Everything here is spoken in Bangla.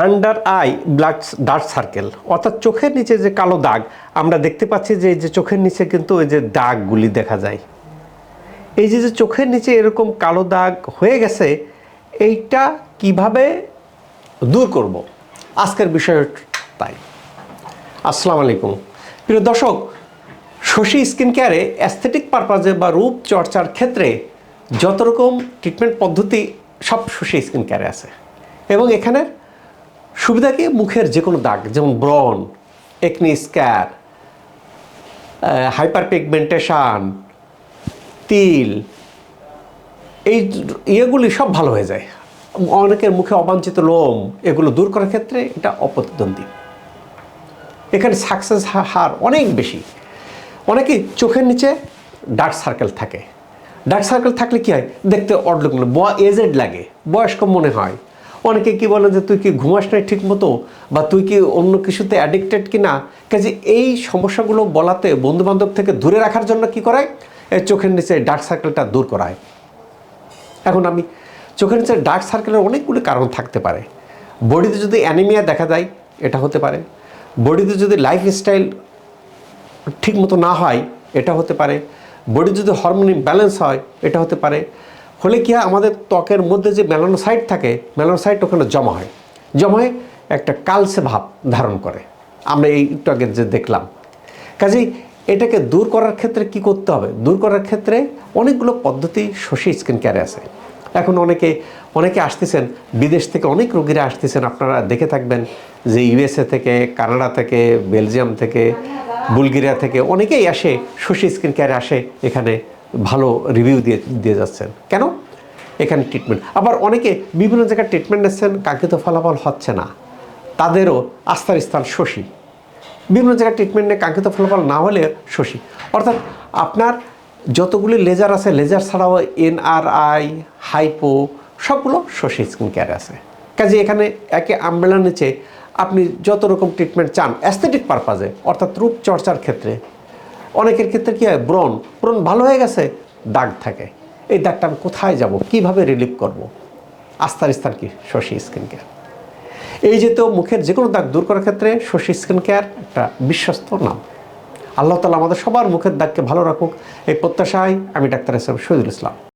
Under eye blood dark circle অর্থাৎ চোখের নিচে যে কালো দাগ, আমরা দেখতে পাচ্ছি যে এই যে চোখের নিচে কিন্তু এই যে দাগগুলি দেখা যায়। এই যে যে চোখের নিচে এরকম কালো দাগ হয়ে গেছে, এইটা কীভাবে দূর করব? আজকের বিষয় তাই। আসসালামু আলাইকুম। প্রিয় দর্শক, শশী স্কিন কেয়ারে অ্যাস্থেটিক পারপাজে বা রূপ চর্চার ক্ষেত্রে যত রকম ট্রিটমেন্ট পদ্ধতি সব শশী স্কিন কেয়ারে আছে। এবং এখানের সুবিধা কি? মুখের যে কোনো দাগ, যেমন ব্রন একনি স্ক্যার হাইপার পিগমেন্টেশন তিল, এই ইয়েগুলি সব ভালো হয়ে যায়। অনেকের মুখে অবাঞ্ছিত লোম, এগুলো দূর করার ক্ষেত্রে এটা অপ্রতিদ্বন্দ্বী। এখানে সাকসেস হার অনেক বেশি। অনেকেই চোখের নিচে ডার্ক সার্কেল থাকে। ডার্ক সার্কেল থাকলে কি হয়? দেখতে অডলুক এজেড লাগে। বয়স্ক মনে হয়। অনেকে কি বলে যে তুই কি ঘুমাস নাই ঠিক মতো বা তুই কি অন্য কিছুতে অ্যাডিক্টেড কি না কাজে এই সমস্যাগুলো বলাতে বন্ধুবান্ধব থেকে দূরে রাখার জন্য কি করায়? চোখের নিচে ডার্ক সার্কেলটা দূর করায়। এখন আমি চোখের নিচে ডার্ক সার্কেলের অনেকগুলি কারণ থাকতে পারে। বডিতে যদি অ্যানিমিয়া দেখা যায় এটা হতে পারে। বডিতে যদি লাইফস্টাইল ঠিক মতো না হয়, এটা হতে পারে। বডি যদি হরমোন ব্যালেন্স হয়, এটা হতে পারে। হলে কি হয়? আমাদের ত্বকের মধ্যে যে মেলানোসাইট থাকে, মেলানোসাইট ওখানে জমা হয়। জমা হয়ে একটা কালসে ভাব ধারণ করে। আমরা এই আগে যে দেখলাম। কাজেই এটাকে দূর করার ক্ষেত্রে কি করতে হবে? দূর করার ক্ষেত্রে অনেকগুলো পদ্ধতি শশী স্কিন কেয়ারে আছে। এখন অনেকে অনেকে আসতেছেন, বিদেশ থেকে অনেক রোগীরা আসতেছেন, আপনারা দেখে থাকবেন যে ইউএসএ থেকে, কানাডা থেকে, বেলজিয়াম থেকে, বুলগেরিয়া থেকে অনেকেই আসে, শশী স্কিন কেয়ারে আসে এখানে ভালো রিভিউ দিয়ে দিয়ে যাচ্ছেন। কেন? এখানে ট্রিটমেন্ট আবার অনেকে বিভিন্ন জায়গায় ট্রিটমেন্ট নিচ্ছেন কাঙ্ক্ষিত ফলাফল হচ্ছে না। তাদেরও আস্থার স্থান শশী। বিভিন্ন জায়গায় ট্রিটমেন্ট কাঙ্ক্ষিত ফলাফল না হলে শশী। অর্থাৎ আপনার যতগুলি লেজার আছে লেজার ছাড়াও এনআরআই হাইপো সবগুলো শশী স্কিন কেয়ারে আছে। কাজে এখানে একে আমবেলার নিচে আপনি যত রকম ট্রিটমেন্ট চান অ্যাস্থেটিক পারপাজে অর্থাৎ রূপ চর্চার ক্ষেত্রে অনেকের ক্ষেত্রে কী হয়? ব্রণ। ব্রণ ভালো হয়ে গেছে, দাগ থাকে। এই দাগটা আমি কোথায় যাব? কীভাবে রিলিফ করব? আস্তার স্থান কি? শশী স্কিন কেয়ার এই যে তো মুখের যে কোনো দাগ দূর করার ক্ষেত্রে শশী স্কিন কেয়ার একটা বিশ্বস্ত নাম। আল্লাহ তালা আমাদের সবার মুখের দাগকে ভালো রাখুক। এই প্রত্যাশায় আমি ডাক্তার হিসেবে শহীদুল ইসলাম।